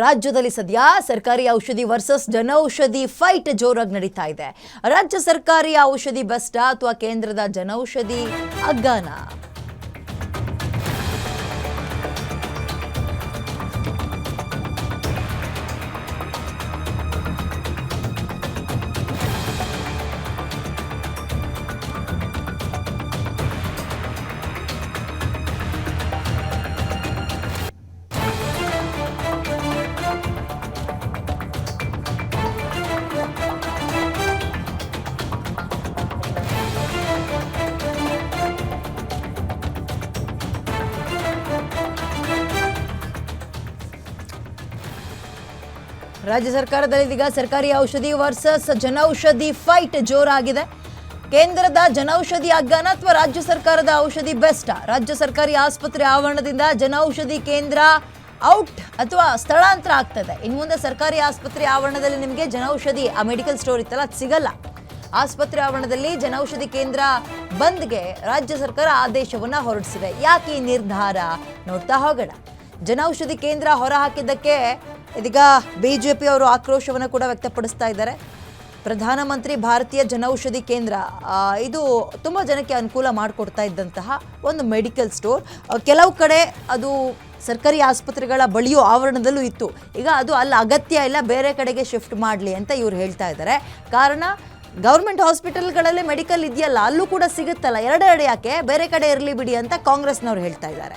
ರಾಜ್ಯದಲ್ಲಿ ಸದ್ಯ ಸರ್ಕಾರಿ ಔಷಧಿ ವರ್ಸಸ್ ಜನೌಷಧಿ ಫೈಟ್ ಜೋರಾಗಿ ನಡೀತಾ ಇದೆ. ರಾಜ್ಯ ಸರ್ಕಾರಿ ಔಷಧಿ ಬೆಸ್ಟಾ ಅಥವಾ ಕೇಂದ್ರದ ಜನೌಷಧಿ ಅಗ್ಗಾನ? ರಾಜ್ಯ ಸರ್ಕಾರದಲ್ಲಿ ಇದೀಗ ಸರ್ಕಾರಿ ಔಷಧಿ ವರ್ಸಸ್ ಜನೌಷಧಿ ಫೈಟ್ ಜೋರಾಗಿದೆ. ಕೇಂದ್ರದ ಜನೌಷಧಿ ಅಗ್ಗಾನ ಅಥವಾ ರಾಜ್ಯ ಸರ್ಕಾರದ ಔಷಧಿ ಬೆಸ್ಟ್? ರಾಜ್ಯ ಸರ್ಕಾರಿ ಆಸ್ಪತ್ರೆ ಆವರಣದಿಂದ ಜನೌಷಧಿ ಕೇಂದ್ರ ಔಟ್ ಅಥವಾ ಸ್ಥಳಾಂತರ ಆಗ್ತದೆ. ಇನ್ನು ಮುಂದೆ ಸರ್ಕಾರಿ ಆಸ್ಪತ್ರೆ ಆವರಣದಲ್ಲಿ ನಿಮಗೆ ಜನೌಷಧಿ, ಆ ಮೆಡಿಕಲ್ ಸ್ಟೋರ್ ಇತ್ತಲ್ಲ, ಅದು ಸಿಗಲ್ಲ. ಆಸ್ಪತ್ರೆ ಆವರಣದಲ್ಲಿ ಜನೌಷಧಿ ಕೇಂದ್ರ ಬಂದ್ಗೆ ರಾಜ್ಯ ಸರ್ಕಾರ ಆದೇಶವನ್ನು ಹೊರಡಿಸಿದೆ. ಯಾಕೆ ಈ ನಿರ್ಧಾರ? ನೋಡ್ತಾ ಹೋಗೋಣ. ಜನೌಷಧಿ ಕೇಂದ್ರ ಹೊರಹಾಕಿದ್ದಕ್ಕೆ ಇದೀಗ ಬಿಜೆಪಿ ಅವರು ಆಕ್ರೋಶವನ್ನು ಕೂಡ ವ್ಯಕ್ತಪಡಿಸ್ತಾ ಇದ್ದಾರೆ. ಪ್ರಧಾನಮಂತ್ರಿ ಭಾರತೀಯ ಜನೌಷಧಿ ಕೇಂದ್ರ ಇದು ತುಂಬ ಜನಕ್ಕೆ ಅನುಕೂಲ ಮಾಡಿಕೊಡ್ತಾ ಇದ್ದಂತಹ ಒಂದು ಮೆಡಿಕಲ್ ಸ್ಟೋರ್. ಕೆಲವು ಕಡೆ ಅದು ಸರ್ಕಾರಿ ಆಸ್ಪತ್ರೆಗಳ ಬಳಿಯೂ ಆವರಣದಲ್ಲೂ ಇತ್ತು. ಈಗ ಅದು ಅಲ್ಲಿ ಅಗತ್ಯ ಇಲ್ಲ, ಬೇರೆ ಕಡೆಗೆ ಶಿಫ್ಟ್ ಮಾಡಲಿ ಅಂತ ಇವ್ರು ಹೇಳ್ತಾ ಇದ್ದಾರೆ. ಕಾರಣ, ಗೌರ್ಮೆಂಟ್ ಹಾಸ್ಪಿಟಲ್ಗಳಲ್ಲೇ ಮೆಡಿಕಲ್ ಇದೆಯಲ್ಲ, ಅಲ್ಲೂ ಕೂಡ ಸಿಗುತ್ತಲ್ಲ. ಎರಡೆರಡು ಯಾಕೆ? ಬೇರೆ ಕಡೆ ಇರಲಿ ಬಿಡಿ ಅಂತ ಕಾಂಗ್ರೆಸ್ನವ್ರು ಹೇಳ್ತಾ ಇದ್ದಾರೆ.